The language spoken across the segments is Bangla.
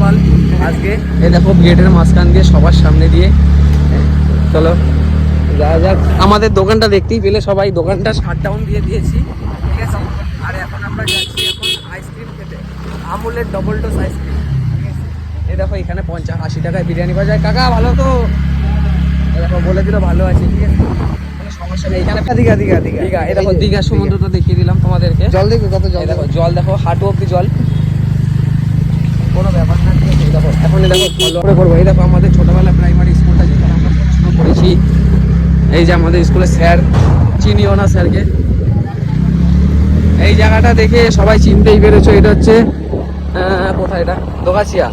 পাল আজকে। এই দেখো গেটের মাঝখান দিয়ে সবার সামনে দিয়ে। চলো। যা যাক। আমাদের দোকানটা দেখতেই পেলে সবাই। দোকানটা শাট ডাউন দিয়ে দিয়েছি। ঠিক আছে? আর এখন আমরা যাচ্ছি এখন আইসক্রিম খেতে। আমুলের ডবল ডোজ আইসক্রিম এই দেখো এখানে পঞ্চাশ আশি টাকায় বিরিয়ানি পাওয়া যায়। কাকা ভালো তো? দেখো বলে দিল ভালো আছে ঠিক আছে? সমস্যা নেই এখানে দীঘা দীঘা দীঘা। দীঘা। এই দেখো দীঘা সমুদ্রটা দেখিয়ে দিলাম তোমাদেরকে। জল দেখো কত জল। দেখো জল দেখো হাঁটু অব্দি জল। কোনো ব্যাপার না দেখো, এখন দেখো ফলো করে করব। এই দেখো, আমাদের ছোটবেলা প্রাইমারি স্কুলটা যেখানে আমরা পড়াশোনা করেছি, এই যে আমাদের স্কুলের স্যার, চিনিও না স্যারকে। এই জায়গাটা দেখে সবাই চিনতেই পেরেছ, এটা হচ্ছে কোথায় এটা? দোকাছিয়া।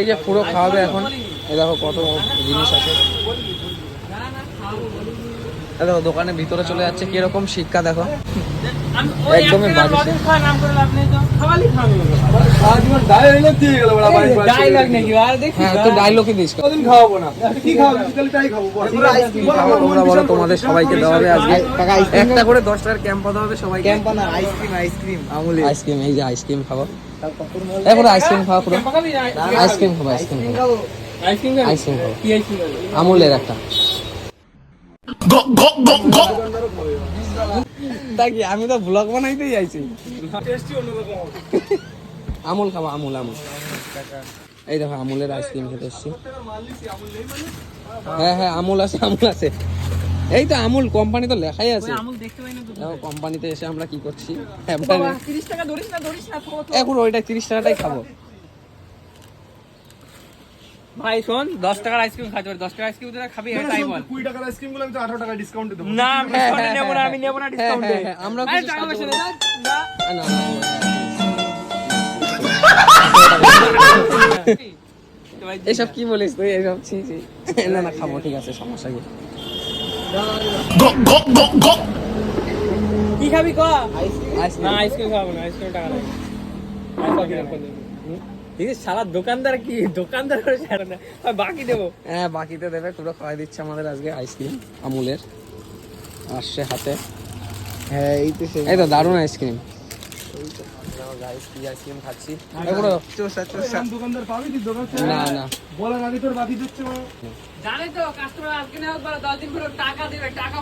এই যে পুরো খাওয়াবে এখন। এই দেখো কত জিনিস আছে। দেখো দোকানের ভিতরে চলে যাচ্ছে কীরকম শিক্ষা দেখো। একদমই বাজে। হ্যাঁ তোমাদের সবাইকে দেওয়া হবে আজকে। একটা করে দশ টাকার ক্যাম্পা দেওয়া হবে সবাইকে। Ice cream ice cream আমুলে। আইসক্রিম এই যে আইসক্রিম খাব। পুরো আইসক্রিম খাওয়া পুরো। আইসক্রিম খাব আইসক্রিম খাব। আমুলের একটা। তা কি আমি তো ব্লগ বানাইতেই যাইছি আমুল খাব আমুল আমুল। এই দেখো আমুলের আইসক্রিম খেতে এসছি। হ্যাঁ হ্যাঁ আমুল আছে আমুল আছে। এই তো আমুল কোম্পানি তো লেখাই আছে। দেখো কোম্পানিতে এসে আমরা কি করছি? এখন ওইটা তিরিশ টাকাটাই খাব। ভাই শোন দশ টাকার আইসক্রিম খাতে পারি দশ টাকার আইসক্রিম তোরা খাবি বল কুড়ি টাকার আইসক্রিমগুলো আমি তো আঠারো টাকা ডিসকাউন্ট দেবো না আমি নেব না আমি নেব না হ্যাঁ, ডিসকাউন্টে হ্যাঁ, হ্যাঁ, আমরা টাকা পয়সা না। এসব কি বলিস তুই এসব ছি ছি না না খাব ঠিক আছে সমস্যা কি কি খাবি ক না আইসক্রিম আইসক্রিম খাব না আইসক্রিম টাকা নাই সারা দোকানদার কি? দোকানদার করে ছাড়ে না। বাকি দেবো। হ্যাঁ বাকিতে দেবে। পুরো খাওয়াই দিচ্ছে আমাদের আজকে আইসক্রিম আমুলের। আসছে হাতে। হ্যাঁ এই তো সেই এই তো দারুণ আইসক্রিম। খাচ্ছি? না না। বলার আগে তোর বাকি দিচ্ছে মানে জানে তো কাস্টমার আজকে না হোক দশ দিন পরে টাকা দেবে টাকা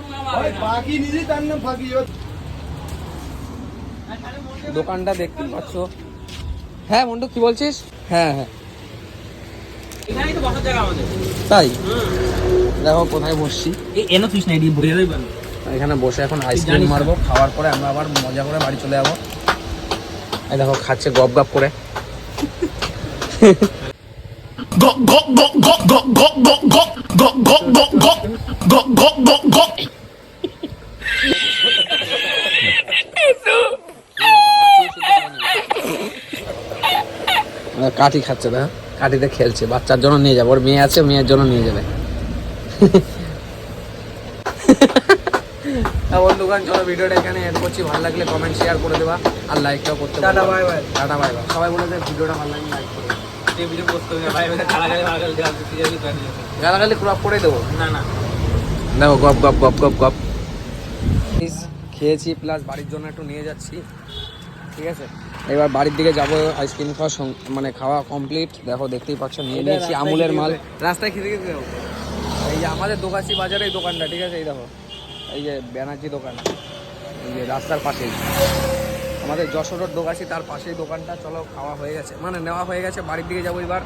বাকি নিজেই তার নাম ফাঁকি। দোকানটা দেখতে পাচ্ছ। হ্যাঁ মন্টু কি বলছিস হ্যাঁ হ্যাঁ এখানেই তো বসার জায়গা আমাদের তাই দেখো কোথায় বসছি এনো তুই না এদিকে ভরে যাবে এখানে বসে এখন আইসক্রিম মারবো খাওয়ার পরে আমরা আবার মজা করে বাড়ি চলে যাব এই দেখো খাচ্ছে গপ গপ করে আহ, কাঠি খাচ্ছে না কাঠিতে খেলছে বাচ্চার জন্য নিয়ে যাব ওর মেয়ে আছে মেয়ের জন্য নিয়ে যাবে। বন্ধুগণ চলো ভিডিওটা এখানে এড করছি। ভালো লাগলে কমেন্ট শেয়ার করে দেবা আর লাইকটাও করতে tata bye bye tata bye bye সবাই বলে দেয় ভিডিওটা ভালো লাগলে লাইক করে এই ভিডিও পোস্ট করবে ভাই ভাই গালাগালি গালাগালি গালাগালি ক্রপ করে দেবো? না না। দেখো গপ গপ গপ গপ গপ। খেয়েছি প্লাস বাড়ির জন্য একটু নিয়ে যাচ্ছি। ঠিক আছে? এবার বাড়ির দিকে যাব আইসক্রিম খাওয়া মানে খাওয়া কমপ্লিট দেখো দেখতেই পাচ্ছ নিয়ে নিয়েছি আমুলের মাল। রাস্তায় খেতে খেতে যাব। এই যে আমাদের দোকাশি বাজারে এই দোকানটা ঠিক আছে? এই দেখো এই যে ব্যানার্জি দোকান। এই যে রাস্তার পাশেই। আমাদের যশোরের দোকাশি তার পাশেই দোকানটা। চলো খাওয়া হয়ে গেছে। মানে নেওয়া হয়ে গেছে বাড়ির দিকে যাব এবার।